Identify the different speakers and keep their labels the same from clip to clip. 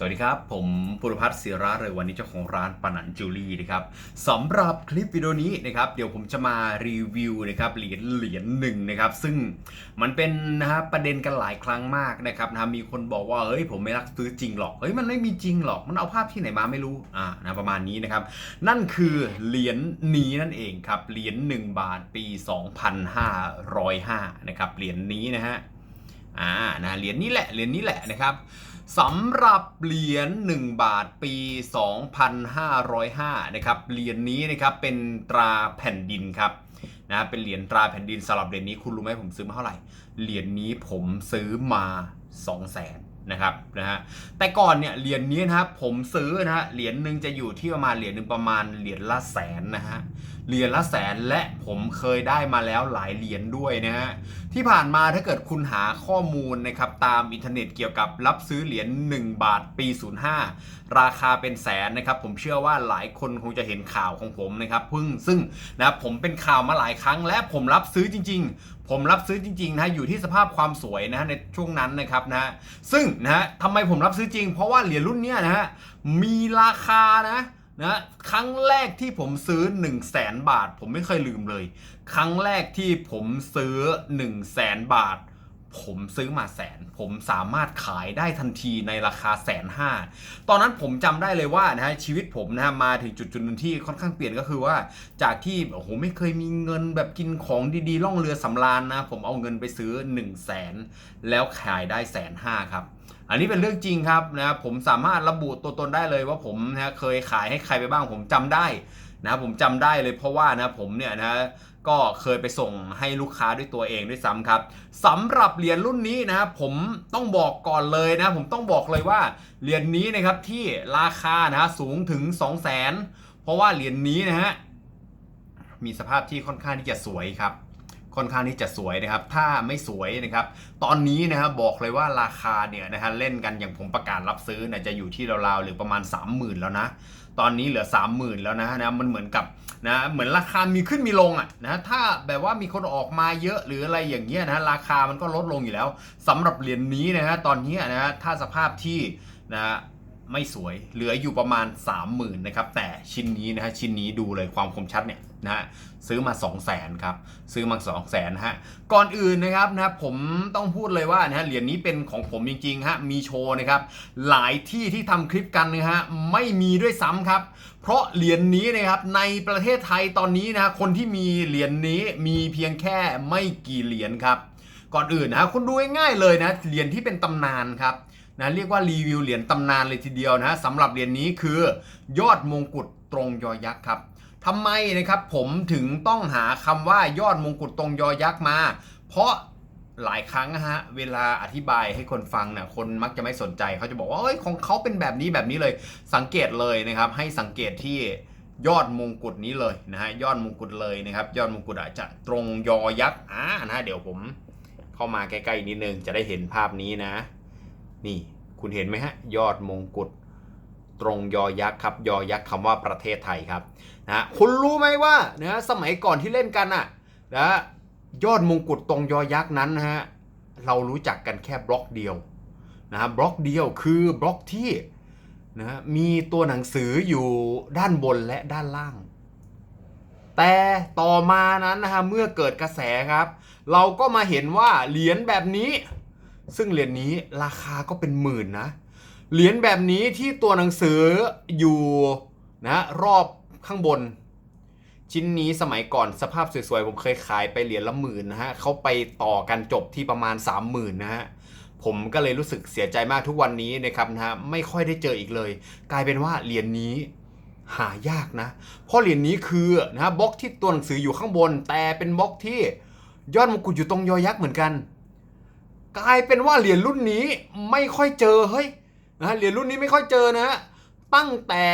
Speaker 1: สวัสดีครับ ผมปุรพัฒน์ศิระเลยวันนี้เจ้าของร้านปนันจูลี่นะครับสำหรับคลิปวิดีโอนี้นะครับเดี๋ยวผมจะมารีวิวนะครับเหรียญเหรียญหนึ่งนะครับซึ่งมันเป็นนะฮะประเด็นกันหลายครั้งมากนะครับนะมีคนบอกว่าเฮ้ยผมไม่รักซื้อจริงหรอกเฮ้ยมันไม่มีจริงหรอกมันเอาภาพที่ไหนมาไม่รู้อ่านะประมาณนี้นะครับนั่นคือเหรียญนี้นั่นเองครับเหรียญ1บาทปี 2505นะครับเหรียญนี้นะฮะอ่านะเหรียญนี้แหละเหรียญนี้แหละนะครับ สำหรับเหรียญ1บาทปี 2505 นะครับ เหรียญนี้นะครับเป็นตราแผ่นดินครับนะเป็นเหรียญตราแผ่นดินสำหรับเหรียญนี้คุณรู้ไหมผมซื้อมาเท่าไหร่ เหรียญนี้ผมซื้อมา 2 0 0 0 0 0นะครับนะฮะแต่ก่อนเนี่ยเหรียญนี้นะครับผมซื้อนะฮะเหรียญหนึ่งจะอยู่ที่ประมาณเหรียญหนึ่งประมาณเหรียญละแสนนะฮะ เหรียญละแสนและผมเคยได้มาแล้วหลายเหรียญด้วยนะฮะที่ผ่านมาถ้าเกิดคุณหาข้อมูลนะครับตามอินเทอร์เน็ตเกี่ยวกับรับซื้อเหรียญ1 บาทปี 05 ราคาเป็นแสนนะครับผมเชื่อว่าหลายคนคงจะเห็นข่าวของผมนะครับพึ่งซึ่งนะผมเป็นข่าวมาหลายครั้ง และผมรับซื้อจริง ๆ ผมรับซื้อจริงๆนะอยู่ที่สภาพความสวยนะในช่วงนั้นนะครับนะซึ่งนะฮะทำไมผมรับซื้อจริง เพราะว่าเหรียญรุ่นเนี้ยนะฮะมีราคานะ นะครั้งแรกที่ผมซื้อ 1 0 0 0 0แสนบาท ผมไม่เคยลืมเลย ครั้งแรกที่ผมซื้อ 1 0 0 0 0แสนบาท ผมซื้อมาแสน ผมสามารถขายได้ทันทีในราคาแสนห้าตอนนั้นผมจำได้เลยว่านะฮะชีวิตผมนะฮะมาถึงจุดจุดหนึงที่ค่อนข้างเปลี่ยนก็คือว่า จากที่โอ้โหไม่เคยมีเงินแบบกินของดีๆล่องเรือสำราญนะ ผมเอาเงินไปซื้อ1 0 0 0 0แสนแล้วขายได้แสนห้าครับอันนี้เป็นเรื่องจริงครับนะผมสามารถระบุตัวตนได้เลยว่าผมนะเคยขายให้ใครไปบ้างผมจำได้นะผมจำได้เลยเพราะว่านะผมเนี่ยนะ ก็เคยไปส่งให้ลูกค้าด้วยตัวเองด้วยซ้ำครับสำหรับเหรียญรุ่นนี้นะครับผมต้องบอกก่อนเลยนะผมต้องบอกเลยว่าเหรียญนี้นะครับที่ราคานะสูงถึง 2 0 0 0 0 0 เพราะว่าเหรียญนี้นะฮะมีสภาพที่ค่อนข้างที่จะสวยครับ ค่อนข้างที่จะสวยนะครับ ถ้าไม่สวยนะครับ ตอนนี้นะครับบอกเลยว่าราคาเนี่ยนะฮะเล่นกันอย่างผมประกาศรับซื้อเนี่ยจะอยู่ที่ราวๆหรือประมาณ 30,000 แล้วนะ ตอนนี้เหลือ 30,000 แล้วนะนะมันเหมือนกับนะเหมือนราคามีขึ้นมีลงอะนะถ้าแบบว่ามีคนออกมาเยอะหรืออะไรอย่างเงี้ยนะราคามันก็ลดลงอยู่แล้วสำหรับเหรียญนี้นะฮะตอนนี้นะฮะถ้าสภาพที่นะไม่สวยเหลืออยู่ประมาณ 30,000นะครับแต่ชิ้นนี้นะฮะชิ้นนี้ดูเลยความคมชัดเนี่ย นะฮะซื้อมา 2 0 0 0 0 0ครับซื้อมา 2 0 0 0 0 0ฮะก่อนอื่นนะครับนะผมต้องพูดเลยว่านะฮะเหรียญนี้เป็นของผมจริงๆฮะมีโชว์นะครับหลายที่ที่ทำคลิปกันนะฮะไม่มีด้วยซ้ำครับ เพราะเหรียญนี้นะครับในประเทศไทยตอนนี้นะฮะคนที่มีเหรียญนี้มีเพียงแค่ไม่กี่เหรียญครับก่อนอื่นนะฮะคุณดูง่ายๆเลยนะเหรียญที่เป็นตำนานครับนะเรียกว่ารีวิวเหรียญตำนานเลยทีเดียวนะสำหรับเหรียญนี้คือยอดมงกุฎตรงยอยักษ์ครับ ทำไมนะครับผมถึงต้องหาคำว่ายอดมงกุฎตรงยอยักษ์มา เพราะหลายครั้งนะฮะเวลาอธิบายให้คนฟังเนี่ยคนมักจะไม่สนใจเขาจะบอกว่าเอ้ยของเขาเป็นแบบนี้แบบนี้เลย สังเกตเลยนะครับ ให้สังเกตที่ยอดมงกุฎนี้เลยนะฮะยอดมงกุฎเลยนะครับ ยอดมงกุฎอาจจะตรงยอยักษ์อ่านะเดี๋ยวผมเข้ามาใกล้ๆนิดนึงจะได้เห็นภาพนี้นะ นี่คุณเห็นไหมฮะยอดมงกุฎ ตรงยอยักษ์ครับยอยักษ์คำว่าประเทศไทยครับนะคุณรู้ไหมว่านะสมัยก่อนที่เล่นกันอะนะยอดมงกุฎตรงยอยักษ์นั้นนะฮะเรารู้จักกันแค่บล็อกเดียวนะฮะบล็อกเดียวคือบล็อกที่นะมีตัวหนังสืออยู่ด้านบนและด้านล่าง แต่ต่อมานั้นนะฮะเมื่อเกิดกระแสครับ เราก็มาเห็นว่าเหรียญแบบนี้ ซึ่งเหรียญนี้ราคาก็เป็นหมื่นนะ เหรียญแบบนี้ที่ตัวหนังสืออยู่นะรอบข้างบน ชิ้นนี้สมัยก่อนสภาพสวยๆ ผมเคยขายไปเหรียญละหมื่นนะฮะเขาไปต่อกันจบที่ประมาณ 30,000นะฮะผมก็เลยรู้สึกเสียใจมากทุกวันนี้นะครับนะฮะไม่ค่อยได้เจออีกเลย กลายเป็นว่าเหรียญนี้หายากนะ เพราะเหรียญนี้คือนะฮะบล็อกที่ตัวหนังสืออยู่ข้างบน แต่เป็นบล็อกที่ยอดมงกุฎอยู่ตรงยอยักษ์เหมือนกัน กลายเป็นว่าเหรียญรุ่นนี้ไม่ค่อยเจอเฮ้ย นะเหรียญรุ่นนี้ไม่ค่อยเจอนะตั้งแต่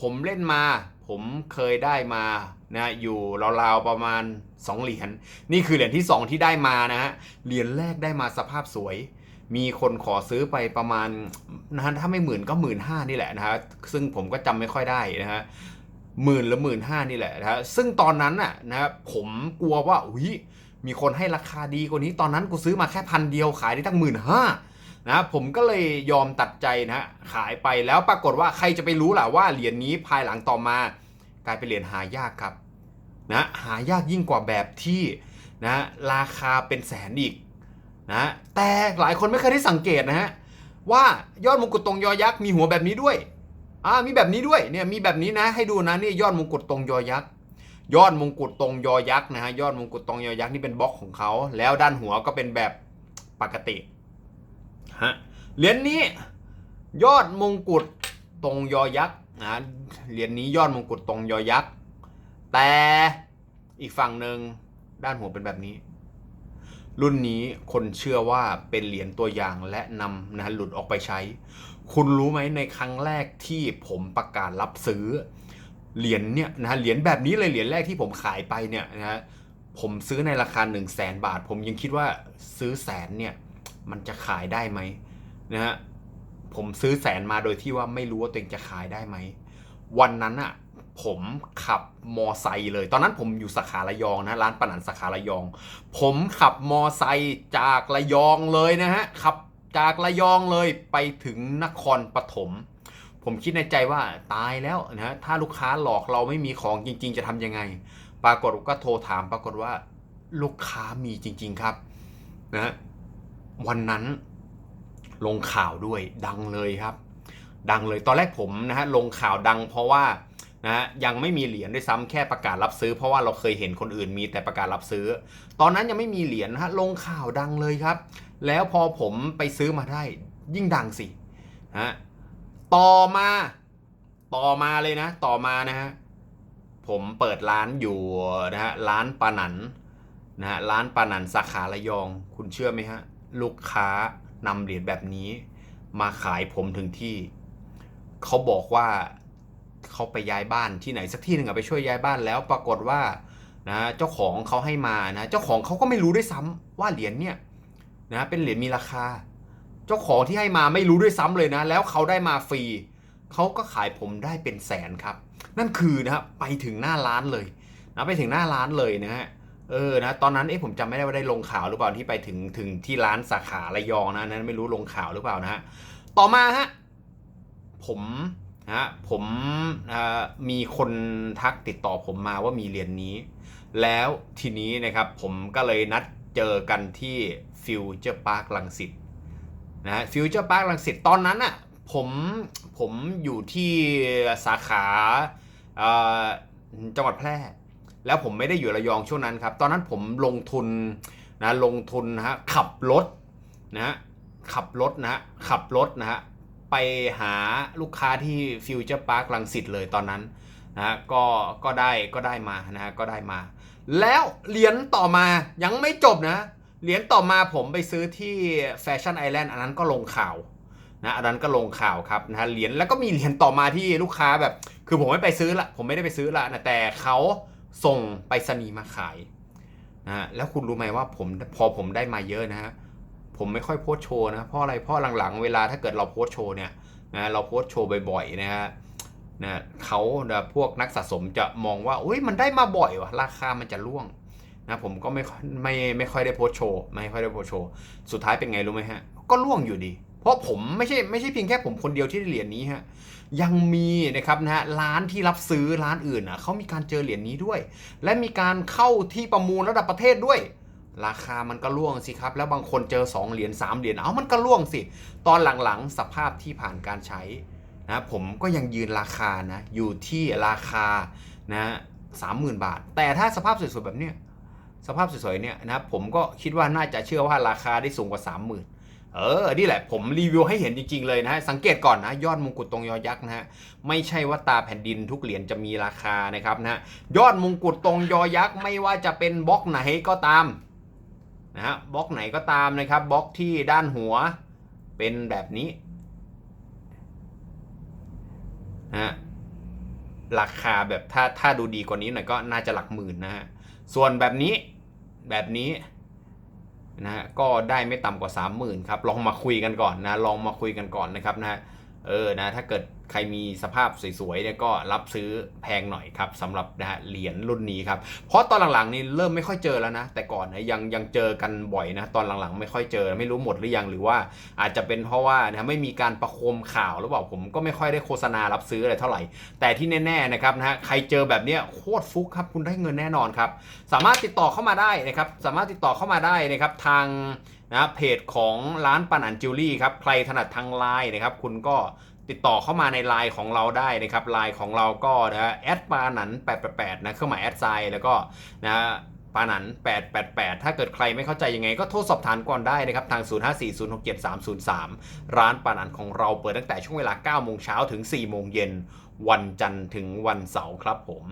Speaker 1: ผมเล่นมา ผมเคยได้มานะอยู่ราวๆประมาณ 2 เหรียญนี่คือเหรียญที่ 2 ที่ได้มานะฮะเหรียญแรกได้มาสภาพสวย มีคนขอซื้อไปประมาณนะฮะถ้าไม่หมื่นก็หมื่นห้านี่แหละนะฮะซึ่งผมก็จำไม่ค่อยได้นะฮะหมื่นหรือหมื่นห้านี่แหละนะฮะซึ่งตอนนั้นน่ะนะผมกลัวว่าอุ้ยมีคนให้ราคาดีกว่านี้ตอนนั้นกูซื้อมาแค่พันเดียวขายได้ตั้งหมื่นห้า นะผมก็เลยยอมตัดใจนะขายไปแล้วปรากฏว่าใครจะไปรู้ล่ะว่าเหรียญนี้ภายหลังต่อมา กลายเป็นเหรียญหายากครับนะหายากยิ่งกว่าแบบที่นะราคาเป็นแสนอีกนะแต่หลายคนไม่เคยได้สังเกตนะฮะว่ายอดมงกุฎตรงยอยักษ์มีหัวแบบนี้ด้วยอ่ามีแบบนี้ด้วยเนี่ยมีแบบนี้นะให้ดูนะนี่ยอดมงกุฎตรงยอยักษ์ยอดมงกุฎตรงยอยักษ์นะฮะยอดมงกุฎตรงยอยักษ์นี่เป็นบล็อกของเขาแล้วด้านหัวก็เป็นแบบปกติ ฮะเหรียญนี้ยอดมงกุฎตรงยอยักษ์นะเหรียญนี้ยอดมงกุฎตรงยอยักษ์แต่อีกฝั่งหนึ่งด้านหัวเป็นแบบนี้ รุ่นนี้คนเชื่อว่าเป็นเหรียญตัวอย่างและนำนะหลุดออกไปใช้ คุณรู้ไหมในครั้งแรกที่ผมประกาศรับซื้อเหรียญเนี่ยนะเหรียญแบบนี้เลยเหรียญแรกที่ผมขายไปเนี่ยนะผมซื้อในราคา 1 0 0 0 0แสนบาท ผมยังคิดว่าซื้อแสนเนี่ย มันจะขายได้ไหมนะฮะผมซื้อแสนมาโดยที่ว่าไม่รู้ว่าตัวเองจะขายได้ไหม วันนั้นอะผมขับมอไซค์เลย ตอนนั้นผมอยู่สาขาระยองนะร้านปนันสาขาระยอง ผมขับมอไซค์จากระยองเลยนะฮะขับจากระยองเลยไปถึงนครปฐมผมคิดในใจว่าตายแล้วนะฮะถ้าลูกค้าหลอกเราไม่มีของจริง ๆ จะทำยังไง ปรากฏก็โทรถามปรากฏว่าลูกค้ามีจริง ๆ ครับนะฮะ วันนั้นลงข่าวด้วยดังเลยครับ ดังเลยตอนแรกผมนะฮะลงข่าวดังเพราะว่านะฮะยังไม่มีเหรียญด้วยซ้ำแค่ประกาศรับซื้อ เพราะว่าเราเคยเห็นคนอื่นมีแต่ประกาศรับซื้อ ตอนนั้นยังไม่มีเหรียญนะฮะลงข่าวดังเลยครับ แล้วพอผมไปซื้อมาได้ยิ่งดังสิฮะต่อมาต่อมาเลยนะ ต่อมานะฮะผมเปิดร้านอยู่นะฮะร้านปานันนะฮะร้านปานันสาขาระยอง คุณเชื่อไหมฮะ ลูกค้านำเหรียญแบบนี้ มาขายผมถึงที่เขาบอกว่าเขาไปย้ายบ้านที่ไหนสักที่หนึ่งอะไปช่วยย้ายบ้านแล้วปรากฏว่านะเจ้าของเขาให้มานะเจ้าของเขาก็ไม่รู้ด้วยซ้ำว่าเหรียญเนี่ยนะเป็นเหรียญมีราคา เจ้าของที่ให้มาไม่รู้ด้วยซ้ำเลยนะ แล้วเขาได้มาฟรีเขาก็ขายผมได้เป็นแสนครับ นั่นคือนะไปถึงหน้าร้านเลยนะไปถึงหน้าร้านเลยนะฮะ เออนะตอนนั้นเอ๊ะผมจำไม่ได้ว่าได้ลงข่าวหรือเปล่าที่ไปถึงถึงที่ร้านสาขาระยองนะนั้นไม่รู้ลงข่าวหรือเปล่านะฮะต่อมาฮะผมนะฮะผมมีคนทักติดต่อผมมาว่ามีเหรียญนนี้ แล้วทีนี้นะครับผมก็เลยนัดเจอกันที่ฟิวเจอร์พาร์คลังสิตนะฮะฟิวเจอร์พาร์คลังสิตตอนนั้นอะผมผมอยู่ที่สาขาจังหวัดแพร่ แล้วผมไม่ได้อยู่ระยองช่วงนั้นครับ ตอนนั้นผมลงทุนนะลงทุนนะฮะขับรถนะขับรถนะขับรถนะฮะไปหาลูกค้าที่ฟิวเจอร์พาร์คลังสิตเลยตอนนั้นนะก็ก็ได้ก็ได้มานะฮะก็ได้มา แล้วเหรียญต่อมายังไม่จบนะเหรียญต่อมาผมไปซื้อที่แฟชั่นไอแลนด์อันนั้นก็ลงข่าวนะอันนั้นก็ลงข่าวครับนะฮะเหรียญแล้วก็มีเหรียญต่อมาที่ลูกค้าแบบ คือผมไม่ไปซื้อละผมไม่ได้ไปซื้อละนะแต่เขา ส่งไปรษณีย์มาขายนะแล้วคุณรู้ไหมว่าผมพอผมได้มาเยอะนะฮะผมไม่ค่อยโพสโชว์นะเพราะอะไรเพราะหลังๆ เวลาถ้าเกิดเราโพสโชว์เนี่ยนะเราโพสโชว์บ่อยๆนะฮะนะเขาพวกนักสะสมจะมองว่าอุ้ยมันได้มาบ่อยวะราคามันจะร่วงนะผมก็ไม่ไม่ไม่ค่อยได้โพสโชว์ไม่ค่อยได้โพสโชว์สุดท้ายเป็นไงรู้ไหมฮะก็ร่วงอยู่ดี เพราะผมไม่ใช่ไม่ใช่เพียงแค่ผมคนเดียวที่ได้เหรียญนี้ฮะยังมีนะครับนะฮะร้านที่รับซื้อร้านอื่นอะเขามีการเจอเหรียญนี้ด้วย และมีการเข้าที่ประมูลระดับประเทศด้วย ราคามันก็ล่วงสิครับ แล้วบางคนเจอ 2 เหรียญ3เหรียญเอามันก็ล่วงสิ ตอนหลังๆ สภาพที่ผ่านการใช้นะผมก็ยังยืนราคานะอยู่ที่ราคานะสามหมื่นบาท แต่ถ้าสภาพสวยๆแบบเนี้ยสภาพสวยๆเนี่ยนะผมก็คิดว่าน่าจะเชื่อว่าราคาได้สูงกว่า 30,000 เออ นี่แหละผมรีวิวให้เห็นจริง ๆ เลยนะฮะ สังเกตก่อนนะ ยอดมงกุฎตรงยอยักษ์นะฮะ ไม่ใช่ว่าตาแผ่นดินทุกเหรียญจะมีราคานะครับนะฮะ ยอดมงกุฎตรงยอยักษ์ไม่ว่าจะเป็นบล็อกไหนก็ตามนะฮะ บล็อกไหนก็ตามนะครับ บล็อกที่ด้านหัวเป็นแบบนี้นะฮะ ราคาแบบถ้าถ้าดูดีกว่านี้หน่อยก็น่าจะหลักหมื่นนะฮะ ส่วนแบบนี้แบบนี้ นะฮะก็ได้ไม่ต่ำกว่า 30,000ครับลองมาคุยกันก่อนนะลองมาคุยกันก่อนนะครับนะเออนะถ้าเกิดใครมีสภาพสวยๆเนี่ยก็รับซื้อแพงหน่อยครับสำหรับนะฮะเหรียญรุ่นนี้ครับ เพราะตอนหลังๆนี่เริ่มไม่ค่อยเจอแล้วนะ แต่ก่อนนะยังยังเจอกันบ่อยนะ ตอนหลังๆ ไม่ค่อยเจอไม่รู้หมดหรือยังหรือว่า อาจจะเป็นเพราะว่านะไม่มีการประโคมข่าวหรือเปล่าผมก็ไม่ค่อยได้โฆษณารับซื้ออะไรเท่าไหร่ แต่ที่แน่ๆนะครับนะฮะใครเจอแบบเนี้ยโคตรฟุกครับคุณได้เงินแน่นอนครับ สามารถติดต่อเข้ามาได้นะครับสามารถติดต่อเข้ามาได้นะครับทางนะเพจของร้านปันอันจิวลี่ครับใครถนัดทางไลน์นะครับคุณก็ ติดต่อเข้ามาในไลน์ของเราได้นะครับไลน์ของเราก็นะแอดปาหนัน888นะเครื่องหมายแอดไซน์แล้วก็นะฮะปาหนัน888 ถ้าเกิดใครไม่เข้าใจยังไงก็โทรสอบถามก่อนได้นะครับทาง 0540673303 ร้านปาหนันของเราเปิดตั้งแต่ช่วงเวลา9โมงเช้าถึง 4 โมงเย็น วันจันทร์ถึงวันเสาร์ครับผม